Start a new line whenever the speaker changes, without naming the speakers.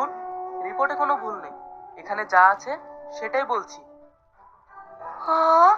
দেখুন রিপোর্টে কোনো ভুল নেই। এখানে যা আছে সেটাই বলছি।
হ্যাঁ